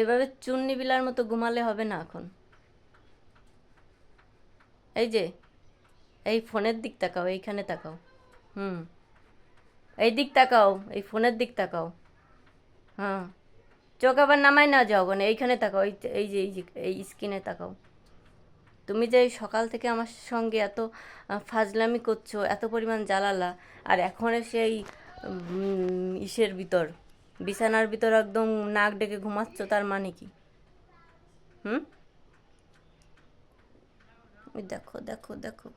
এভাবে চুন্নি বিলার মতো ঘুমালে হবে না এখন। এই যে, এই ফোনের দিক তাকাও, এইখানে তাকাও। হুম। এই দিক তাকাও, এই ফোনের দিক তাকাও। হ্যাঁ। চোখ আবার নামাই না যাও মানে এইখানে তাকাও, এই এই যে এই যে, এই স্ক্রিনে তাকাও। তুমি যে সকাল থেকে আমার সঙ্গে এত ফাজলামি করছ, এত পরিমাণ জ্বালালা, আর এখন সেই ইসের ভিতর। বিছানার ভিতর একদম নাক ডেকে ঘুমাচ্ছ, তার মানে কি? হুম? দেখো দেখো দেখো।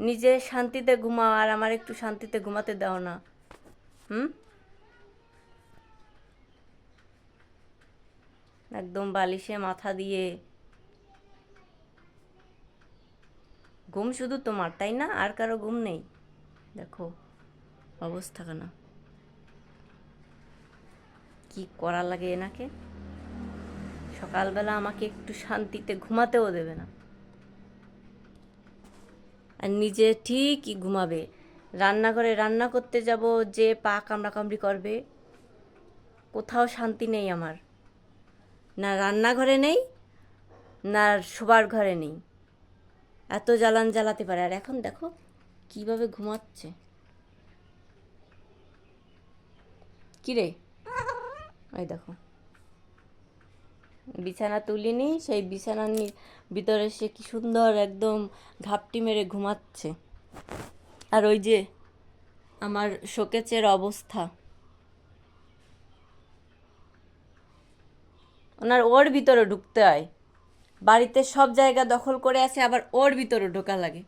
নিজে শান্তিতে ঘুমাও আর আমার একটু শান্তিতে ঘুমাতে দাও না। হুম? একদম বালিশে মাথা দিয়ে। ঘুম শুধু তোমার, তাই না? আর কারও ঘুম নেই? দেখো। অবস্থা কেন? কি করা লাগে এনাকে? সকালবেলা আমাকে একটু শান্তিতে ঘুমাতেও দেবে না। আর নিজে ঠিকই ঘুমাবে। রান্নাঘরে রান্না করতে যাব, যে পা কামড়া কামড়ি করবে। কোথাও শান্তি নেই আমার। না রান্নাঘরে নেই, না শোবার ঘরে নেই। এত জ্বালান জ্বালাতে পারে। আর এখন দেখো, কীভাবে ঘুমাচ্ছে। কিরে? ওই দেখো। বিছানা তুলিনি, সেই বিছানার ভিতরে সে কি সুন্দর একদম ঘাপটি মেরে ঘুমাচ্ছে। আর ওই যে আমার শোকেচের অবস্থা। ওনার ওর ভিতরে ঢুকতে হয়। বাড়িতে সব জায়গা দখল করে আছে, আবার ওর ভিতরে ঢোকা লাগে।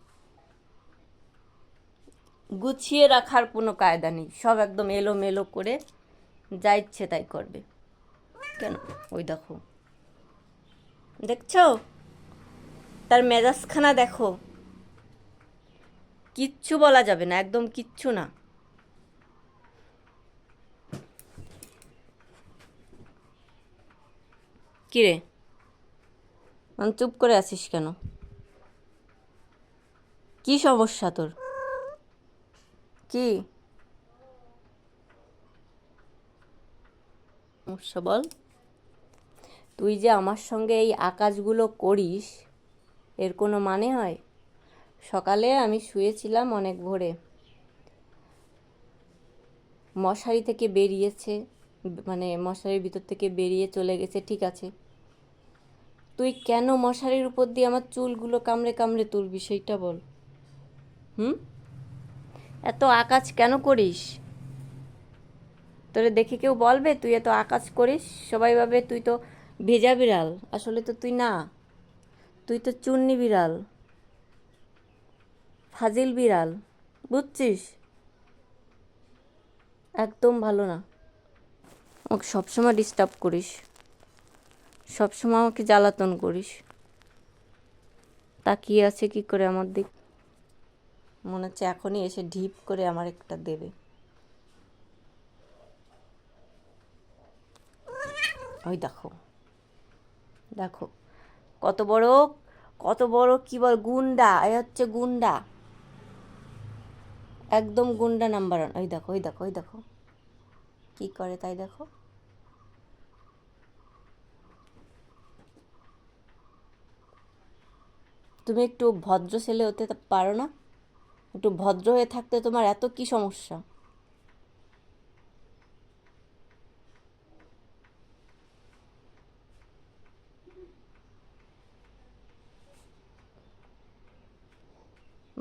গুছিয়ে রাখার কোনো কায়দা নেই। সব একদম এলোমেলো করে যা ইচ্ছে তাই করবে। কেন? ওই দেখো। দেখছ? তার মেজাজখানা দেখো। কিচ্ছু বলা যাবে না, একদম কিচ্ছু না। কিরে? আমি চুপ করে আছিস কেন? কি সমস্যা তোর? কি? সমস্যা বল। তুই যে আমার সঙ্গে এই আকাশগুলো করিস, এর কোনো মানে হয়? সকালে আমি শুয়েছিলাম অনেক ভোরে। মশারি থেকে বেরিয়েছে মানে মশারির ভিতর থেকে বেরিয়ে চলে গেছে, ঠিক আছে। তুই কেন মশারির উপর দিয়ে আমার চুলগুলো কামড়ে কামড়ে তুলবি, সেইটা বল। হুম? এত আকাশ কেন করিস? তোরে দেখে কেউ বলবে, তুই এত আকাশ করিস? সবাই ভাবে, তুই তো ভেজা বিড়াল। আসলে তো তুই না, তুই তো চুন্নি বিড়াল, ফাজিল বিড়াল, বুঝছিস? একদম ভালো না। আমাকে সবসময় ডিস্টার্ব করিস, সবসময় আমাকে জ্বালাতন করিস। তাকিয়ে আছে কি করে আমার দিক? মনে হচ্ছে এখনই এসে ঢিপ করে আমার একটা দেবে। ওই দেখো। দেখো, কত বড় কত বড় কি বল, গুন্ডা, এ হচ্ছে গুন্ডা। একদম গুন্ডা নাম্বার ওয়ান ওই দেখো ওই দেখো ওই দেখো। কি করে তাই দেখো? তুমি একটু ভদ্র ছেলে হতে পারো না? একটু ভদ্র হয়ে থাকতে তোমার এত কি সমস্যা?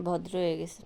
ভদ্র হয়ে গেছে।